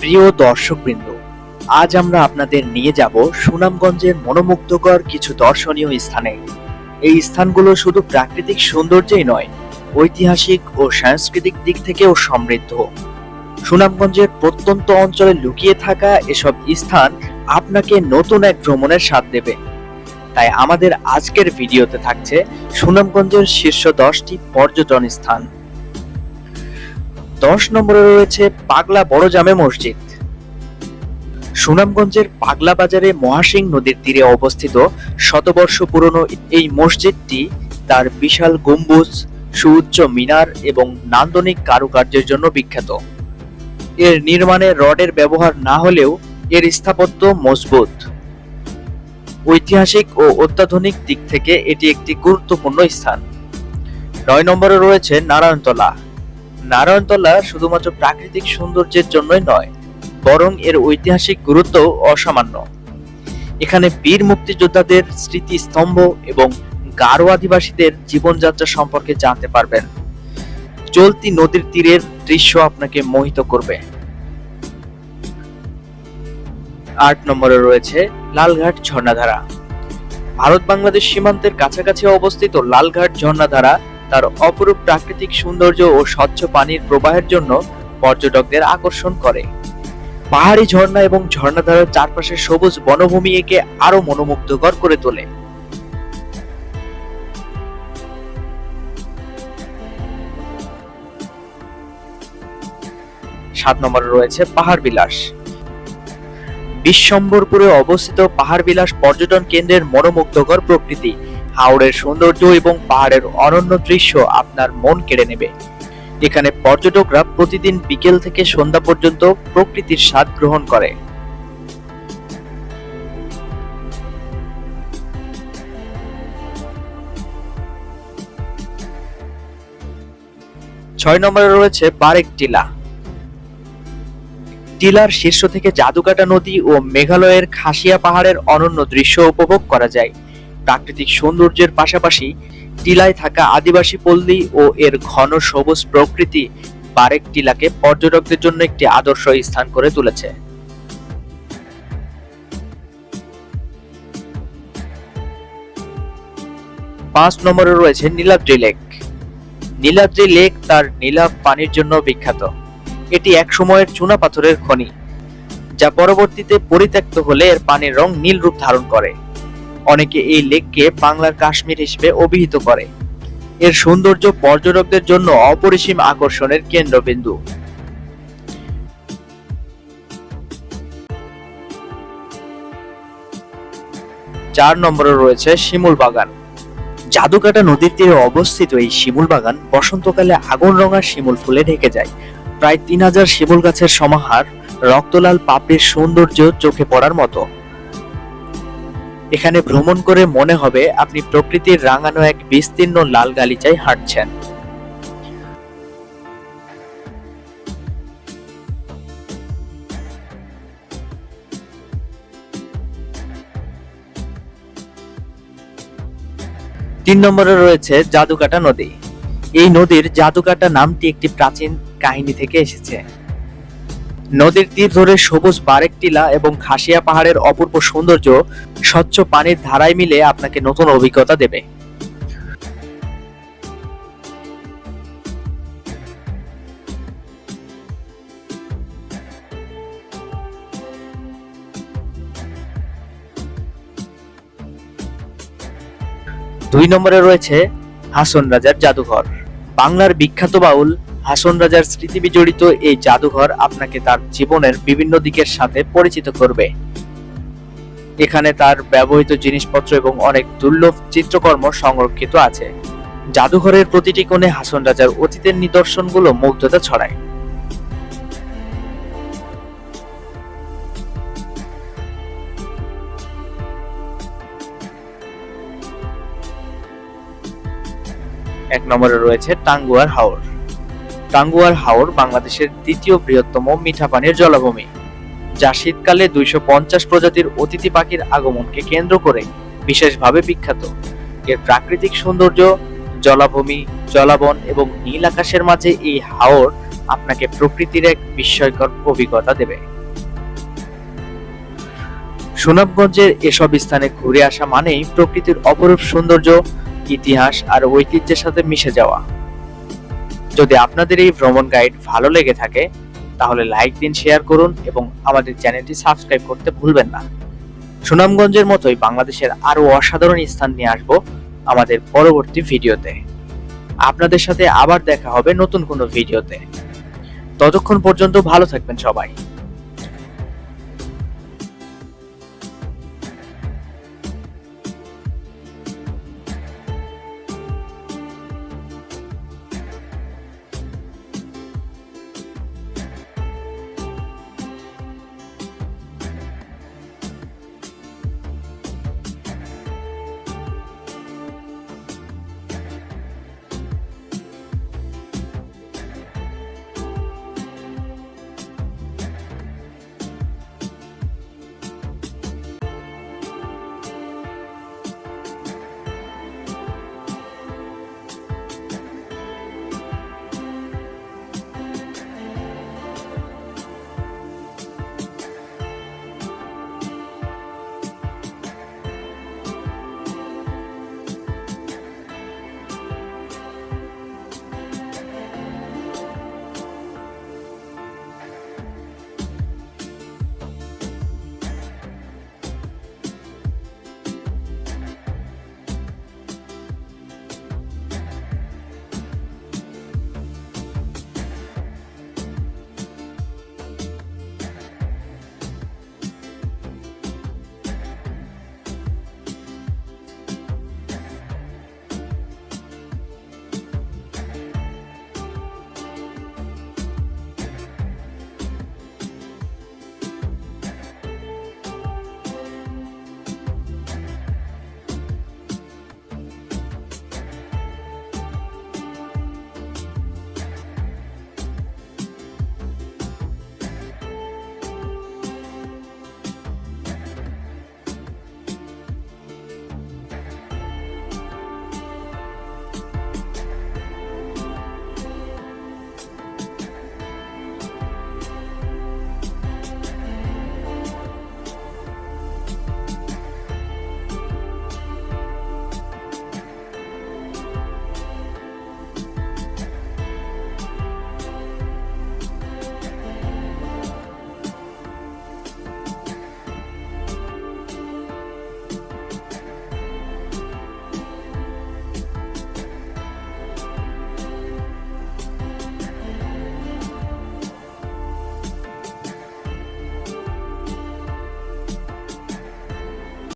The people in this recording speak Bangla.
প্রিয় দর্শকবৃন্দ, আজ আমরা আপনাদের নিয়ে যাব সুনামগঞ্জের মনোমুগ্ধকর কিছু দর্শনীয় স্থানে। এই স্থানগুলো শুধু প্রাকৃতিক সৌন্দর্যেই নয়, ঐতিহাসিক ও সাংস্কৃতিক দিক থেকেও সমৃদ্ধ। সুনামগঞ্জের প্রত্যন্ত অঞ্চলে লুকিয়ে থাকা এসব স্থান আপনাকে নতুন এক ভ্রমণের স্বাদ দেবে। তাই আমাদের আজকের ভিডিওতে থাকছে সুনামগঞ্জের শীর্ষ দশটি পর্যটন স্থান। দশ নম্বরে রয়েছে পাগলা বড় জামে মসজিদ। সুনামগঞ্জের পাগলা বাজারে মহাসিং নদীর তীরে অবস্থিত শতবর্ষ পুরনো এই মসজিদটি তার বিশাল গম্বুজ, সুউচ্চ মিনার এবং নান্দনিক কারুকার্যের জন্য বিখ্যাত। এর নির্মাণে রডের ব্যবহার না হলেও এর স্থাপত্য মজবুত। ঐতিহাসিক ও অত্যাধুনিক দিক থেকে এটি একটি গুরুত্বপূর্ণ স্থান। নয় নম্বরে রয়েছে নারায়ণতলা। নারায়ণতলা শুধুমাত্র প্রাকৃতিক সৌন্দর্যের জন্যই নয়, বরং এর ঐতিহাসিক গুরুত্ব অসামান্য। এখানে বীর মুক্তিযোদ্ধাদের স্মৃতিস্তম্ভ এবং গারো আদিবাসীদের জীবনযাত্রা সম্পর্কে জানতে পারবেন। চলতি নদীর তীরের দৃশ্য আপনাকে মোহিত করবে। আট নম্বরে রয়েছে লালঘাট ঝর্ণাধারা। ভারত বাংলাদেশ সীমান্তের কাছাকাছি অবস্থিত লালঘাট ঝর্ণাধারা তার অপরূপ প্রাকৃতিক সৌন্দর্য ও স্বচ্ছ পানির প্রবাহের জন্য পর্যটকদের আকর্ষণ করে। পাহাড়ি ঝর্ণা এবং ঝর্ণাধারার চারপাশে সবুজ বনভূমি একে আরও মনোমুগ্ধকর করে তোলে। সাত নম্বরে রয়েছে পাহাড় বিলাস। বিশ্বম্বরপুরে অবস্থিত পাহাড় বিলাস পর্যটন কেন্দ্রের মনোমুগ্ধকর প্রকৃতি। হাওড়ের সৌন্দর্য এবং পাহাড়ের অনন্য দৃশ্য আপনার মন কেড়ে নেবে। এখানে পর্যটকরা প্রতিদিন বিকেল থেকে সন্ধ্যা পর্যন্ত প্রকৃতির স্বাদ গ্রহণ করে। ছয় নম্বরে রয়েছে বারেক টিলা। টিলার শীর্ষ থেকে জাদুকাটা নদী ও মেঘালয়ের খাসিয়া পাহাড়ের অনন্য দৃশ্য উপভোগ করা যায়। প্রাকৃতিক সৌন্দর্যের পাশাপাশি টিলায় থাকা আদিবাসী পল্লী ও এর ঘন সবুজ প্রকৃতি বারেক টিলাকে পর্যটকদের জন্য একটি আদর্শ স্থান করে তুলেছে। পাঁচ নম্বরে রয়েছে নীলাদ্রি লেক। নীলাদ্রি লেক তার নীলাভ পানির জন্য বিখ্যাত। এটি এক সময়ের চুনা পাথরের খনি, যা পরবর্তীতে পরিত্যক্ত হলে এর পানির রং নীল রূপ ধারণ করে। অনেকে এই লেককে বাংলার কাশ্মীর হিসেবে অভিহিত করে। এর সৌন্দর্য পর্যটকদের জন্য অপরিসীম আকর্ষণের কেন্দ্রবিন্দু। চার নম্বরে রয়েছে শিমুল বাগান। জাদুকাটা নদীর তীরে অবস্থিত এই শিমুল বাগান বসন্তকালে আগুন রঙা শিমুল ফুলে ঢেকে যায়। প্রায় তিন হাজার শিমুল গাছের সমাহার রক্তলাল পাপড়ির সৌন্দর্য চোখে পড়ার মতো। এখানে ভ্রমণ করে মনে হবে আপনি প্রকৃতির রাঙানো এক বিস্তীর্ণ লাল গালিচায় হাঁটছেন। তিন নম্বরে রয়েছে জাদুকাটা নদী। এই নদীর জাদুকাটা নামটি একটি প্রাচীন কাহিনী থেকে এসেছে। নদীর তীর ধরে সবুজ বারেক টিলা এবং খাসিয়া পাহাড়ের অপূর্ব সৌন্দর্য স্বচ্ছ পানির ধারায় মিলে আপনাকে নতুন অভিজ্ঞতা দেবে। দুই নম্বরে রয়েছে হাসন রাজার জাদুঘর। বাংলার বিখ্যাত বাউল হাসন রাজার স্মৃতি বিজড়িত এই জাদুঘর আপনাকে তার জীবনের বিভিন্ন দিকের সাথে পরিচিত করবে। এখানে তার ব্যবহৃত জিনিসপত্র এবং অনেক দুর্লভ চিত্রকর্ম সংরক্ষিত আছে। জাদুঘরের প্রতিটি কোণে হাসন রাজার অতীতের নিদর্শনগুলো মুগ্ধতা ছড়ায়। এক নম্বরে রয়েছে টাঙ্গুয়ার হাওর। টাঙ্গুয়ার হাওর বাংলাদেশের দ্বিতীয় বৃহত্তম মিঠা পানির জলাভূমি, যা শীতকালে দুইশো পঞ্চাশ প্রজাতির অতিথি পাখির আগমনকে কেন্দ্র করে বিশেষভাবে বিখ্যাত। এর প্রাকৃতিক সৌন্দর্য, জলাভূমি, জলাবন এবং নীল আকাশের মাঝে এই হাওর আপনাকে প্রকৃতির এক বিস্ময়কর অভিজ্ঞতা দেবে। সুনামগঞ্জের এসব স্থানে ঘুরে আসা মানেই প্রকৃতির অপরূপ সৌন্দর্য, ইতিহাস আর ঐতিহ্যের সাথে মিশে যাওয়া। যদি আপনাদের এই ভ্রমণ গাইড ভালো লেগে থাকে, তাহলে লাইক দিন শেয়ার করুন এবং আমাদের চ্যানেলটি সাবস্ক্রাইব করতে ভুলবেন না। সুনামগঞ্জের মতোই বাংলাদেশের আরও অসাধারণ স্থান নিয়ে আসব আমাদের পরবর্তী ভিডিওতে। আপনাদের সাথে আবার দেখা হবে নতুন কোনো ভিডিওতে। ততক্ষণ পর্যন্ত ভালো থাকবেন সবাই।